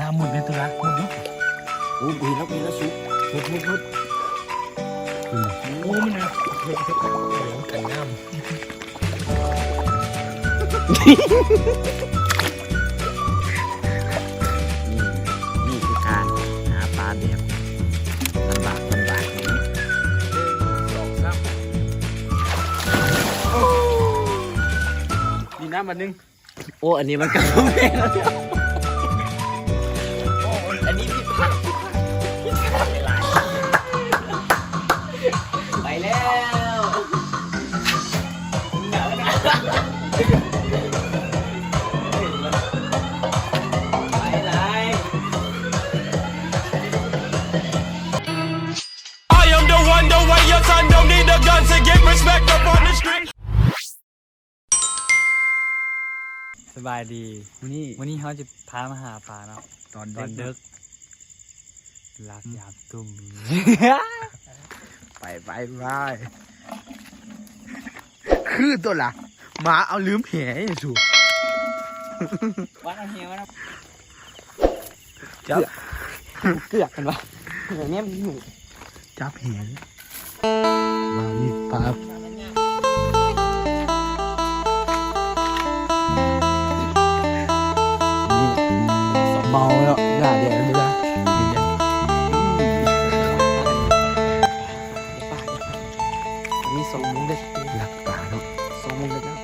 น้ำหมุนเป็นตัวละหมุนเนาะโอ้ยแล้วมีแล้วสุกพุดพุดพุดโอ้มันนะกันน้ำนี่นี่คือการหาปลาแบบลำบากลำบากนี้สองสามมีน้ำมาหนึ่งโอ้ อันนี้มันกระโดดแล้ว the way your son don't need a gun to get respect up on the street. สบายดีวันนี้วันนี้เขาจะพามาหาปลาเนาะตอนตอนเด็เด็กกลักยามตุ่มไปไปไปคือตัวละหมาเอาลืมแผลให้สูวัดเอาเฮียวัดเอาจับเกือกกันวะอย่างเงี้ยมันหนูจับแผล ว่ามีปลาเมาแล้วหน้าแดงไม่ได้นี่สองมุ้งเลยหลักปลาเนาะสองมุ้งเลยนะ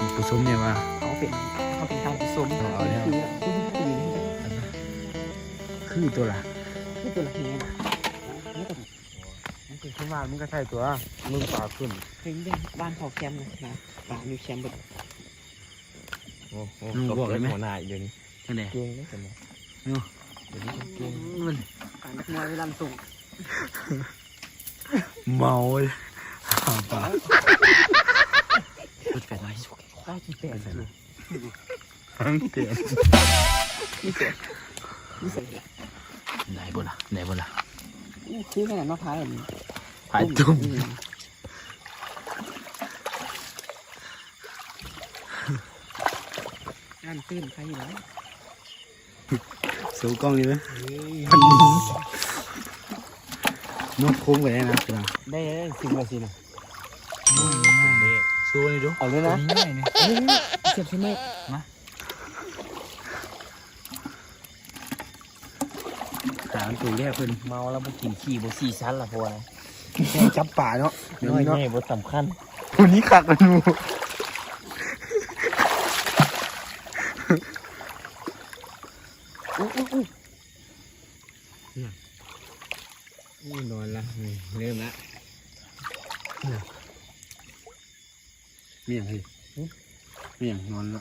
มีผสมเนี่ยว่าเขาเป็นเขาเป็นการผสมเอาแล้วคือคือคือคือตัวละคือตัวละเฮียนะนี่ตัว มันคือขึ้นมามันก็ใช่ตัวมึงปลาขึ้นเพลงเด่นบ้านเขาแคมป์นะนะบ้าอยู่แคมป์บบโอ้โหมึงบอกเลยไหมหัวหน้าอีกเดี๋ยวนี้ยังไงเก่งเลยกันนะเนาะเดี๋ยวนี้เก่งมันการนักมวยเวลาส่งเมาเลยหาปลาพูดกันไว้สุกได้กี่แปดเลยทั้งเตียนนี่เสียนี่เสียไหนบ่ล่ะไหนบ่ล่ะอู้คือขนาดมะพร้าวแบบนี้ หายตุ่มงานตื้นใครอยู่แล้วสูกล้องนี่ไหมนกคุ้มไปได้นะพี่น้องได้เลยสิบนาทีนะสู้นี่ดูเอาเลยนะง่ายเนี่ยเสียบใช่ไหมหาตัวแยกเพิ่นเมาแล้วมากินขี้บสี่ชั้นละพอนะแค่ จับป่าเนาะเดี๋ยวน้อยนี้เนาะแน่บสำคัญวันนี้ขักกันดูอู้อู้อู้นี่นอนละเริ่มละเมี่ยงสิเมี่ยงนอนละ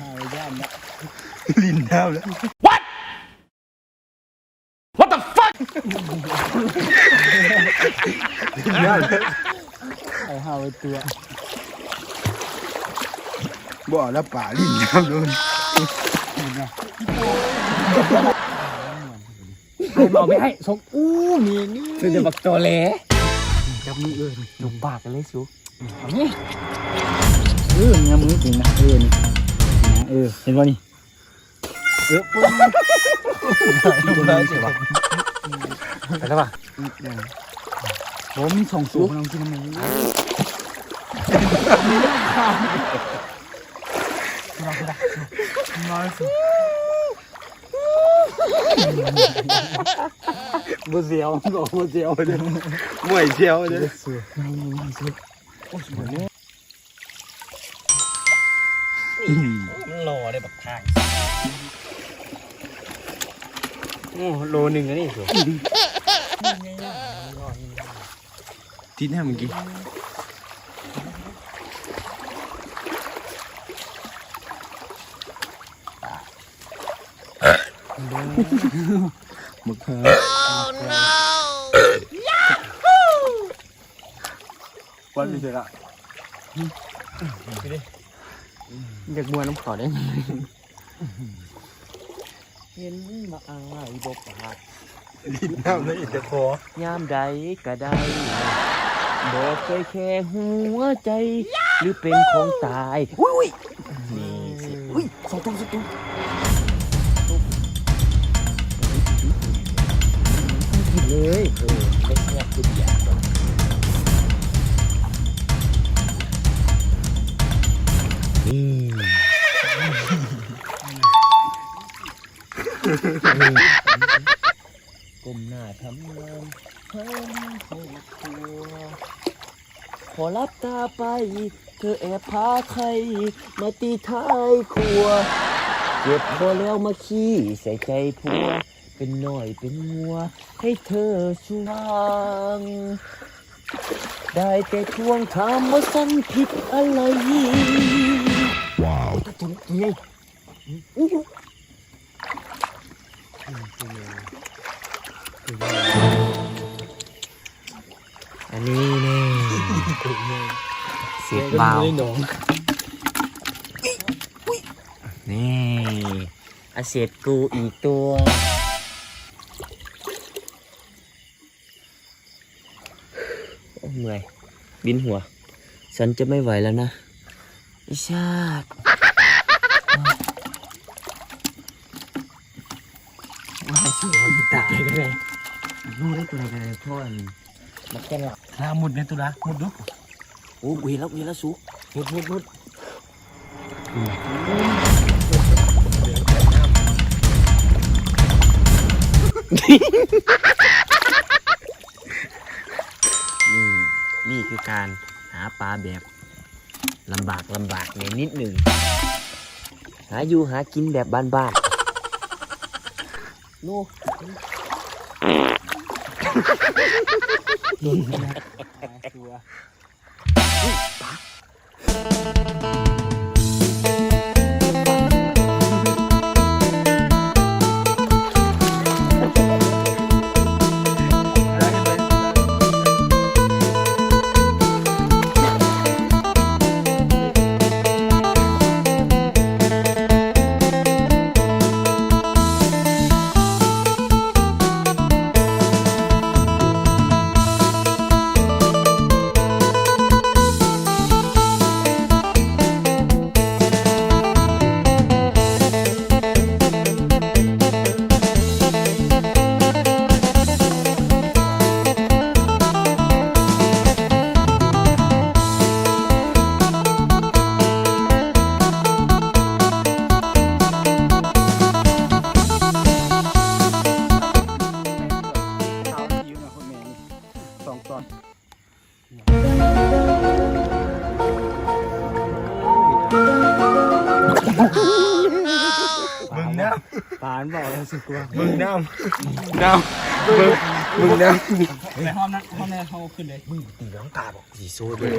หาย่านนะลิ้นน้ำแล้ว ไอ้หาไว้ตัวบ่อแล้วป่าลิ้นน้ำโดนเอาไม่ให้สมอู้มีนี่คือจะบักตัวเล่จับมือเอิญหนุ่มปากกันเลยสุเออเงี้ยมือจริงนะเออนี่นะเออเห็นป่ะนี่เออปุ๊บดูได้สิวะ ไปแล้วป่ะผมมีสองสูบลองกินทำไมบ่เสียวก็บ่เสียวเลยมวยเสียวเลยรอได้บักทาง โอ้โลหนึ่งนะนี่สุทิศให้เมื่อกี้หมึกเพิ่วันนี้เสร็จละอยากมวยน้ำขอได้ไหม เห็นมาอายบปากลิ้นน้ำเลยจะคอยามใดก็ได้บอกเคยแค่หัวใจ หรือเป็นของตายอุ้ยนี่สิอุ้ยสองตัวสองตัวกินเลยเออไม่แค่กินอย่างเดียวอืม ก้มหน้าทำงานเพิ่มครอบครัวพอรับตาไป เธอแอบพาใคร มาตีท้ายครัว เก็บพอแล้วมาขี้ใส่ใจผัว เป็นหน่อยเป็นงัว ให้เธอสว่างได้แต่ทวงถามว่าสันผิดอะไรว้าวตัวนี้ อันนี้นี่เสียบเบาหนองนี่อาเสียดกูอีกตัวโอ้เมื่อยบินหัว ฉันจะไม่ไหวแล้วนะไอชาติว่าช่วยตาร์ได้ รู้ได้ตัวไหนกันเลยพ่อนมาแค่ละหาหมุดในตุลาหมุดดูโอ้เวแล้วเวแล้วสูมุดมุดมุดนี่นี่คือการหาปลาแบบลำบากลำบากเนี่ยนิดหนึ่ง หาอยู่หากินแบบบ้านๆโน่ ตัวเท้า ปานบอกเลยสิกลัวมึงน้ำน้ำมึงมึงน้ำในห้องนั้นห้องนั้นเขาขึ้นเลยตีน้องตาบอกสีโซ่ด้วย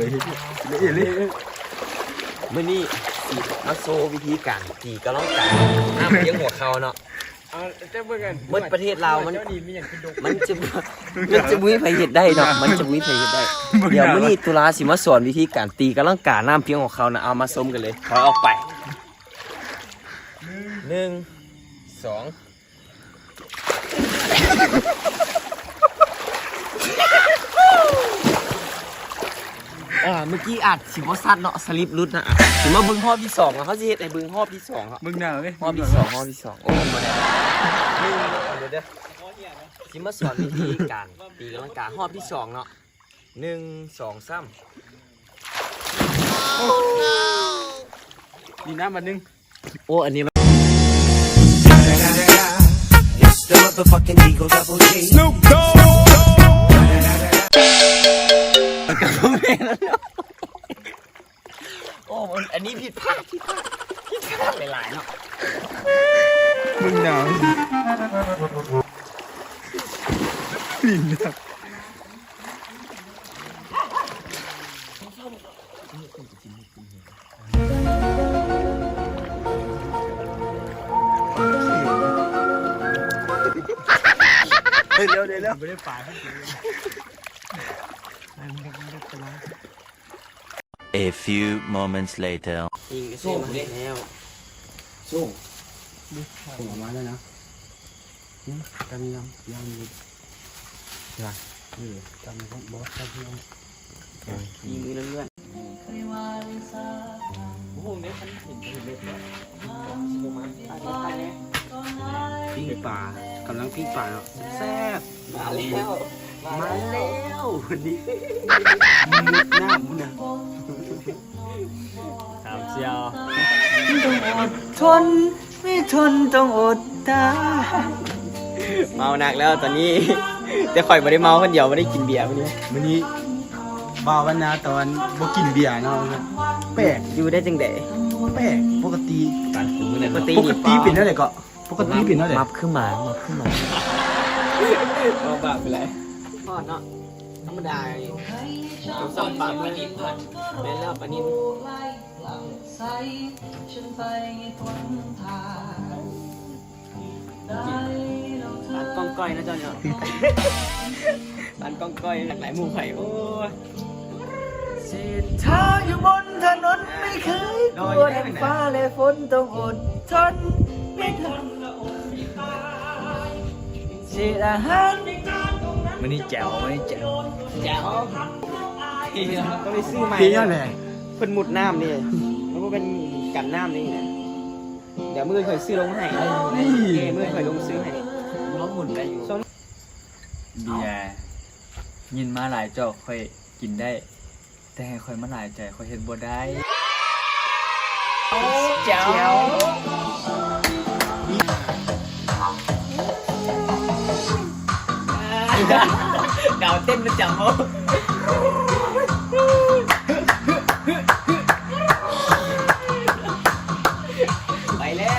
เมื่อนี้สีมาโซวิธีการตีกระล่องกาห้ามเลี้ยงหัวเขาเนาะเอาเจ้าเบิ่งกันเมื่อประเทศเรามันเจ้านี่มีอย่างเป็นดกมันจะ มันจะมุ้ยไปเห็ดได้เนาะ มันจะมุ้ยไปเห็ดได้ เดี๋ยวมื่อนี้ตุลาสิมาสอนวิธีการตีกระล่องกาน้ำเพียงของเขานะเอามาส้มกันเลยถอยออกไปหนึ่ง สองอ่าเมื่อกี้อัดสิบว่าซัดเนาะสลิปรุดนะอะสิมาเบึงรอบที่สองอะเขาสิเฮ็ดให้เบึงรอบที่สองครับมึงหนาวไหมรอบที่สองรอบที่สองโอ้มาได้เดี๋ยวเดี๋ยวสิมาสอนวิธีการตีกำลังกายรอบที่สองเนาะหนึ่งสองสามมีน้ำมานึงโอ้อันนี้ มัน The motherfucking Eagle Double G. Snoop Dogg. โอ้มันอันนี้ผิดพลาดผิดพลาดผิดพลาดหลายๆเนาะมึงหนาวลิ้นเนี่ย เดี๋ยวเดี๋ยวเดี๋ยวไม่ได้ป่าทั้งที A few moments later. ยิงก็สู้มาแล้วส่งส่งออกมาแล้วนะนี่กำลังยังมีจ้ะเออกำลังบอสกำลังยิงมือเลื่อนโอ้โหเนี่ยฉันเห็นเห็นเล็บแล้วปิ้งปลา กำลังปิ้งปลาเนาะแซ่บมาแล้วมาแล้ววันนี้หน้ามึงนะถามเชียวทน ไม่ทนต้องอดตาเมาหนักแล้วตอนนี้แต่ข่อยไม่ได้เมาคนเดียวไม่ได้กินเบียร์วันนี้วันนี้บ่าววันนาตอนบ่กินเบียร์เนาะแปลกอยู่ได้จังไดแปลกปกติการถึงมือนั่นปกติปกติเป็นเท่าไหร่ก็ ปกติเป็นเท่าไหร่มับขึ้นมามับขึ้นมาเอาบาปไปเลยทอดเนาะธรรมดาต้องสั่งปลาปลานินก่อนแม่นแล้วปลานินร้านกองก้อยนะจอนเนาะร้านกองก้อยหลากหลายหมู่ไข่โอ้ยเธออยู่บนถนนไม่เคยกลัวแดดฟ้าและฝนต้องอดทนไม่ทน เสียอาหารมันนี่แจ๋วมันนี่แจ๋วแจ๋วต้องไปซื้อใหม่พี่เท่าไหร่เพิ่นมุดน้ำนี่แล้วก็เป็นกันน้ำนี่นะเดี๋ยวมือเคยซื้อลงให้เอ้มือเคยลงซื้อให้ล้อหมุนได้อยู่เบียร์ยินมาหลายจอกค่อยกินได้ แต่ให้ค่อยมาหลายใจค่อยเห็นบ่ได้แจ๋ว ดาวเต้นประจำเขาไปแล้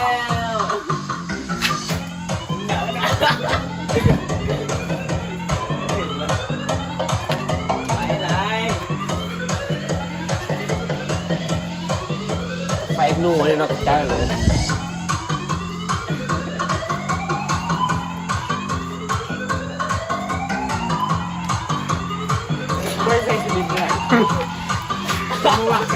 วเดี๋ยวนะไปเลยไปหนูเลยเนาะจ้าเลย ต้องว่าใค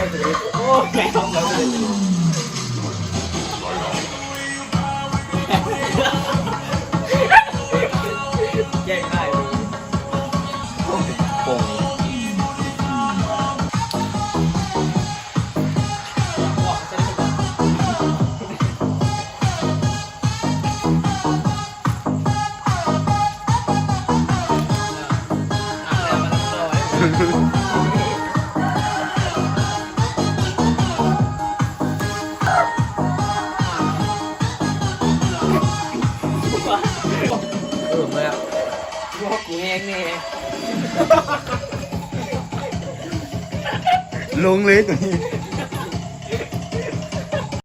ลงเลยตัวนี้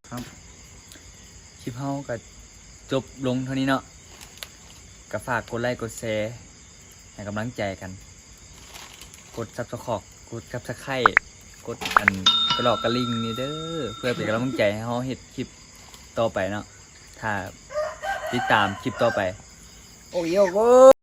ครับคลิปเฮาก็จบลงเท่านี้เนาะก็ฝากกดไลค์กดแชร์ให้กำลังใจกัน กดซับสไครต์กดซับสไครต์กดอันกระหลอกกระลิงนี่เด้อเพื่อเป็นกำลังใจให้เฮาเฮ็ดคลิปต่อไปเนาะถ้าติดตามคลิปต่อไป โอ้ยโอ้